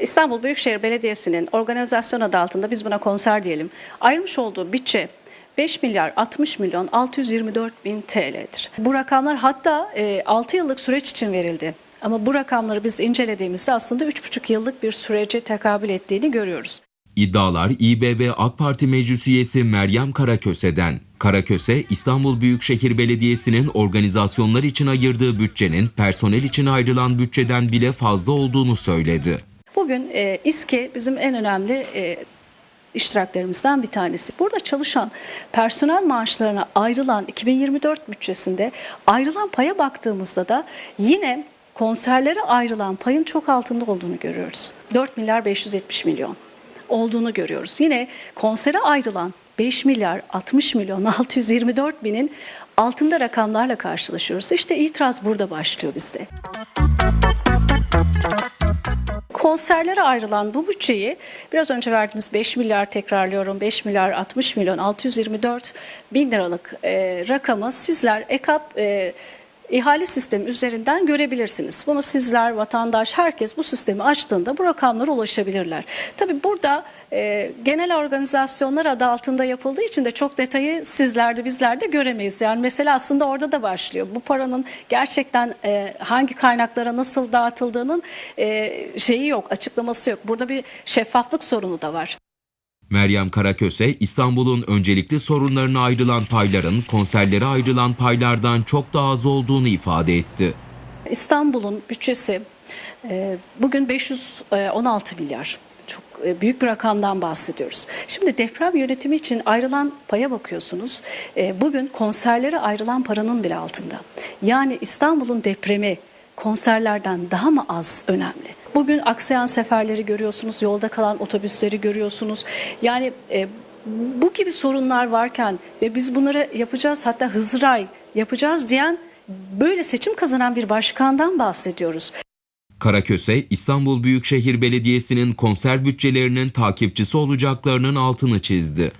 İstanbul Büyükşehir Belediyesi'nin organizasyon adı altında biz buna konser diyelim. Ayırmış olduğu bütçe 5 milyar 60 milyon 624 bin TL'dir. Bu rakamlar hatta e, 6 yıllık süreç için verildi. Ama bu rakamları biz incelediğimizde aslında 3,5 yıllık bir sürece tekabül ettiğini görüyoruz. İddialar İBB AK Parti Meclis Üyesi Meryem Karaköse'den. Karaköse, İstanbul Büyükşehir Belediyesi'nin organizasyonlar için ayırdığı bütçenin personel için ayrılan bütçeden bile fazla olduğunu söyledi. Bugün e, İSKİ bizim en önemli e, iştiraklerimizden bir tanesi. Burada çalışan personel maaşlarına ayrılan 2024 bütçesinde ayrılan paya baktığımızda da yine konserlere ayrılan payın çok altında olduğunu görüyoruz. 4 milyar 570 milyon olduğunu görüyoruz. Yine konsere ayrılan 5 milyar 60 milyon 624 binin altında rakamlarla karşılaşıyoruz. İşte itiraz burada başlıyor bizde. Konserlere ayrılan bu bütçeyi biraz önce verdiğimiz 5 milyar tekrarlıyorum 5 milyar 60 milyon 624 bin liralık e, rakamı sizler EKAP e, ihale sistemi üzerinden görebilirsiniz. Bunu sizler, vatandaş, herkes bu sistemi açtığında bu rakamlara ulaşabilirler. Tabii burada e, genel organizasyonlar adı altında yapıldığı için de çok detayı sizler de bizler de göremeyiz. Yani mesela aslında orada da başlıyor. Bu paranın gerçekten e, hangi kaynaklara nasıl dağıtıldığının e, şeyi yok, açıklaması yok. Burada bir şeffaflık sorunu da var. Meryem Karaköse, İstanbul'un öncelikli sorunlarına ayrılan payların konserlere ayrılan paylardan çok daha az olduğunu ifade etti. İstanbul'un bütçesi e, bugün 516 milyar. Çok e, büyük bir rakamdan bahsediyoruz. Şimdi deprem yönetimi için ayrılan paya bakıyorsunuz. E, Bugün konserlere ayrılan paranın bile altında. Yani İstanbul'un depremi konserlerden daha mı az önemli? Bugün aksayan seferleri görüyorsunuz, yolda kalan otobüsleri görüyorsunuz. Yani e, bu gibi sorunlar varken ve biz bunları yapacağız hatta Hızray yapacağız diyen böyle seçim kazanan bir başkandan bahsediyoruz. Karaköse, İstanbul Büyükşehir Belediyesi'nin konser bütçelerinin takipçisi olacaklarının altını çizdi.